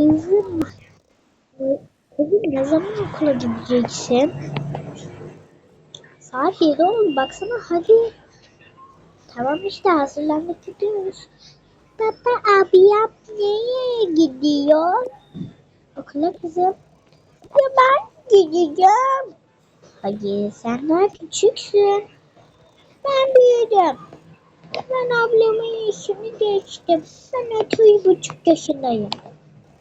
Kızım. Kızım ne zaman okula gideceksin? Saat 7 oldu baksana hadi. Tamam işte hazırlanmak gidiyoruz. Baba abiyam nereye gidiyor? Okula kızım. Ya ben gideceğim. Hayır sen daha küçüksün. Ben büyüdüm. Ben ablamın yaşını geçtim. Ben otuz buçuk yaşındayım.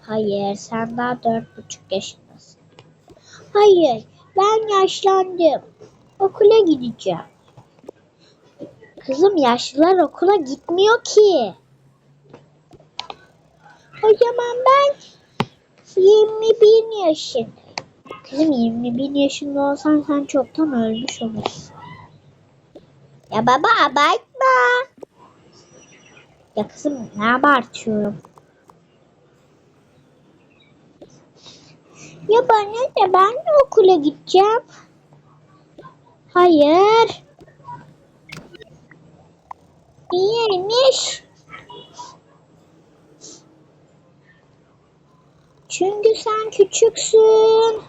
Hayır sen daha dört buçuk yaşındasın. Hayır ben yaşlandım. Okula gideceğim. Kızım yaşlılar okula gitmiyor ki. O zaman ben 21 yaşındayım. Kızım 21 yaşında olsan sen çoktan ölmüş olursun. Ya baba abartma. Ya kızım ne abartıyorum. Ya bana ne ben de okula gideceğim. Hayır. Niyeymiş? Çünkü sen küçüksün.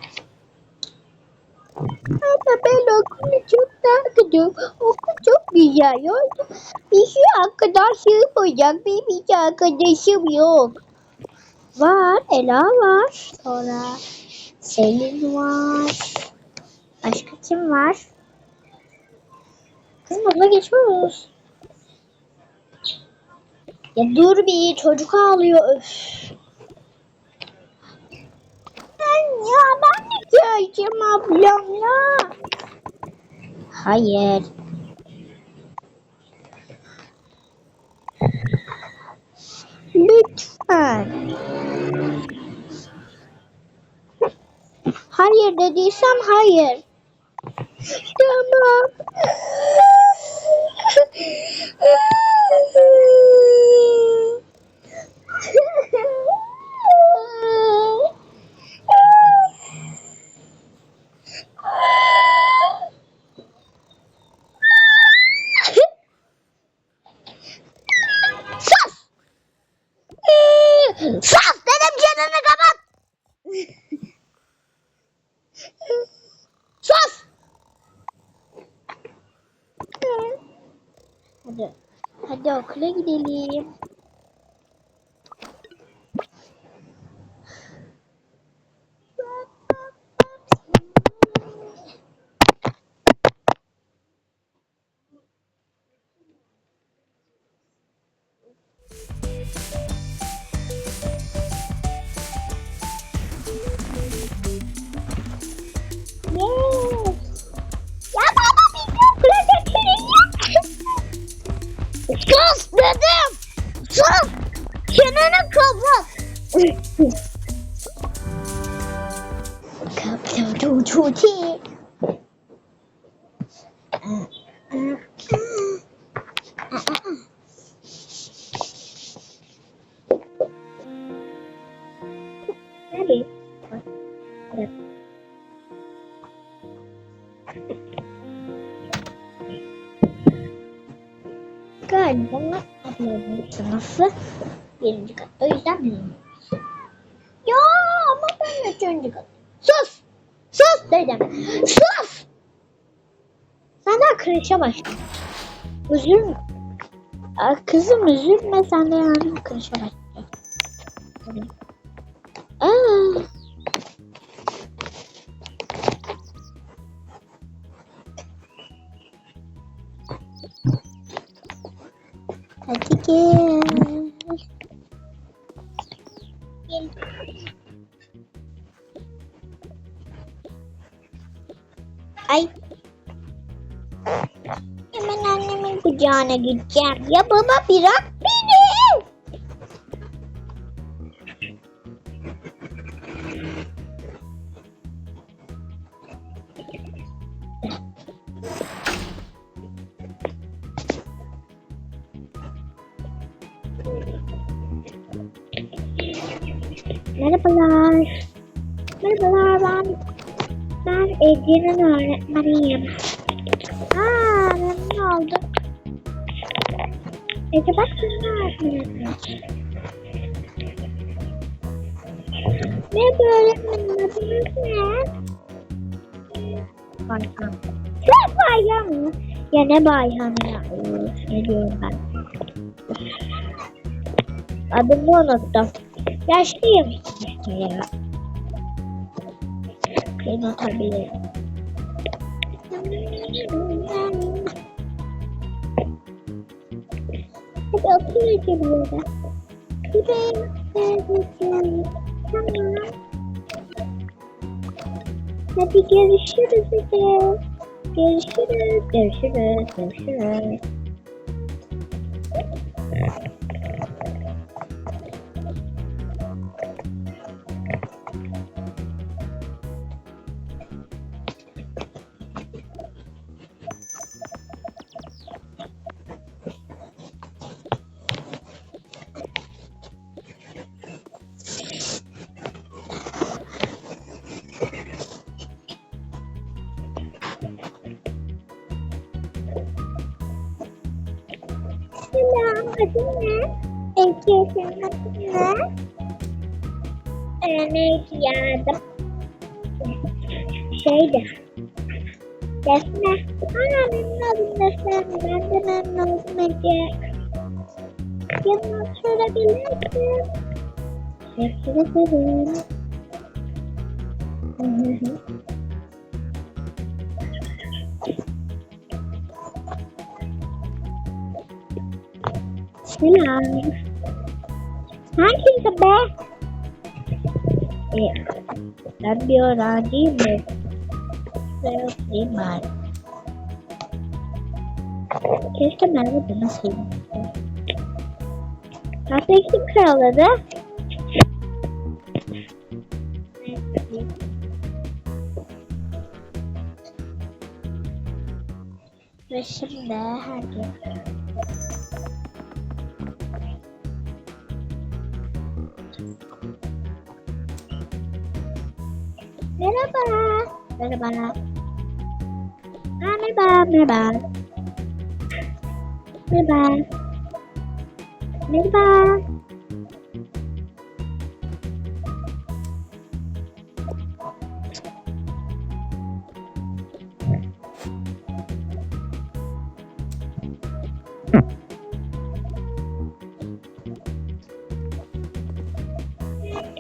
Ama ben okulu çok takdım. Okul çok güzel oldu. Bir şey arkadaşım olacak. Benim hiç arkadaşım yok. Var. Ela var. Sonra Selin var. Başka kim var? Kızım okula geçmiyoruz. Ya dur bir çocuk ağlıyor. Öf. Ben ya ben de geleceğim ablamla. Hayır. Lütfen. Hayır dediysem hayır. Tamam. Sus! Sus dedim çeneni kapat. Sus! Hadi. Okula gidelim. Sus dedim. Sus. Çeneni kapat. Kaptan Tuti. Galiba ablamın sınıfı birinci kat. O yüzden bilmiyorum. Ya ama ben üçüncü kat. Sus! Sus dedim. Sus! Daha kreşe başla. Üzülme. Kızım üzülme sen de yani kreşe başla. Gel. Ay. Hemen annemin kucağına gideceğim. Ya baba bırak beni. Merhabalar. Merhabalar ben ben Ece'nin öğretmeniyim. Aa memnun oldum. Ece bak senin öğretmenin. Ne öğretmenim adınız ne? Bayhan. Sen Bayhan mı? Ya ne Bayhan ya? Ne diyorum ben? Adımı unuttum. Yaşlıyım işte ya. Unutabilirim. Hadi otur geliyor. Tamam. Hadi görüşürüz hadi. Görüşürüz, görüşürüz, görüşürüz. Adın ne? Ece, senin adın ne? Ee, neydi ya Defne. Ben de memnun oldum Ece. Yanıma sorabilirsin. Teşekkür ederim. Selam. Sen kimsin be? Ee, ben bir öğrenciyim de. Ve oturayım bari. Keşke Merve bana söylemese. Pastayı kim karaladı? Ve şimdi herkes Merhaba. Merhaba. Merhaba, merhaba. Merhaba. Merhaba.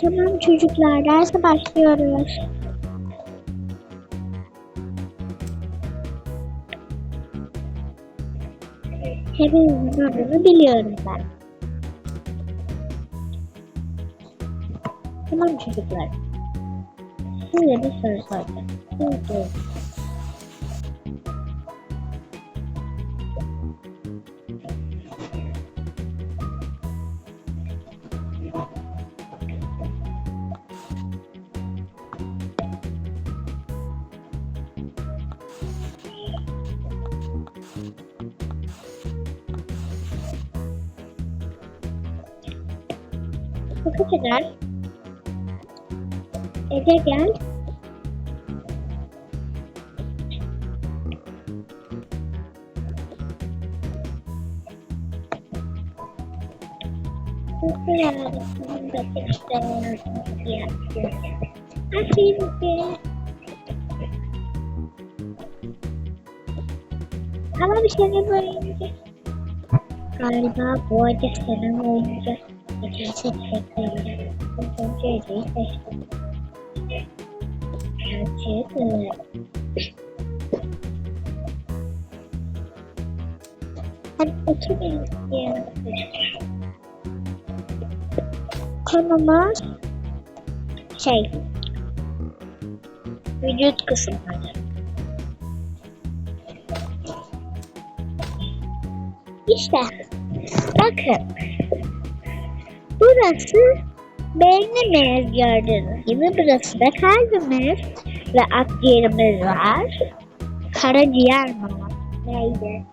Tamam çocuklar, derse başlıyoruz. Hepinizin adını biliyorum ben. Tamam çocuklar. Size bir soru soracağım. Siz kadar. Ece gel. Aferin. Ama bir şey böyle Galiba bu acı senin oyuncu. Yanıma. Konumuz şey vücut kısımları. İşte bakın burası beynimiz gördüğünüz gibi burası da kalbimiz ve akciğerimiz var. Karaciğer mi? Neydi?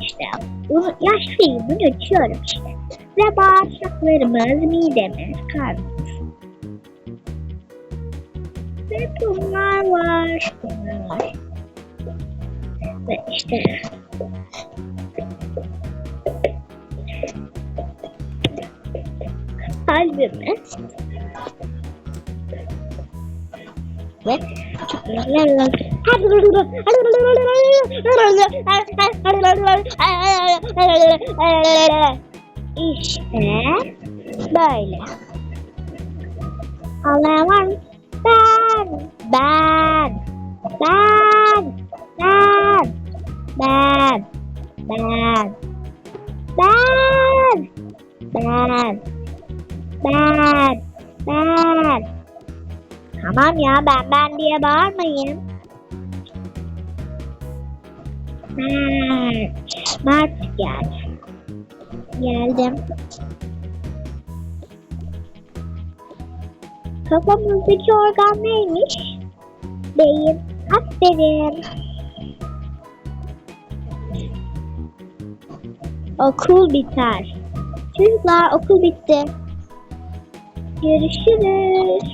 İşte bunu yaşlıyım unutuyorum işte. Ve bağırsaklarımız, midemiz, karnımız. Ve bunlar var. Bunlar var. Ve işte albümü ve işte böyle. Allah'a var mı? Ben, ben, ben, ben, ben, ben, ben, ben. ben. Ben. Tamam ya ben ben diye bağırmayın. Mert, Mert gel. Geldim. Kafamızdaki organ neymiş? Beyin. Aferin. Okul biter. Çocuklar okul bitti. Görüşürüz.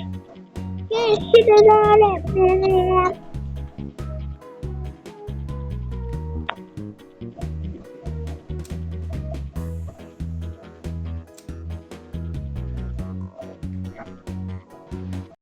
Görüşürüz öğretmenim.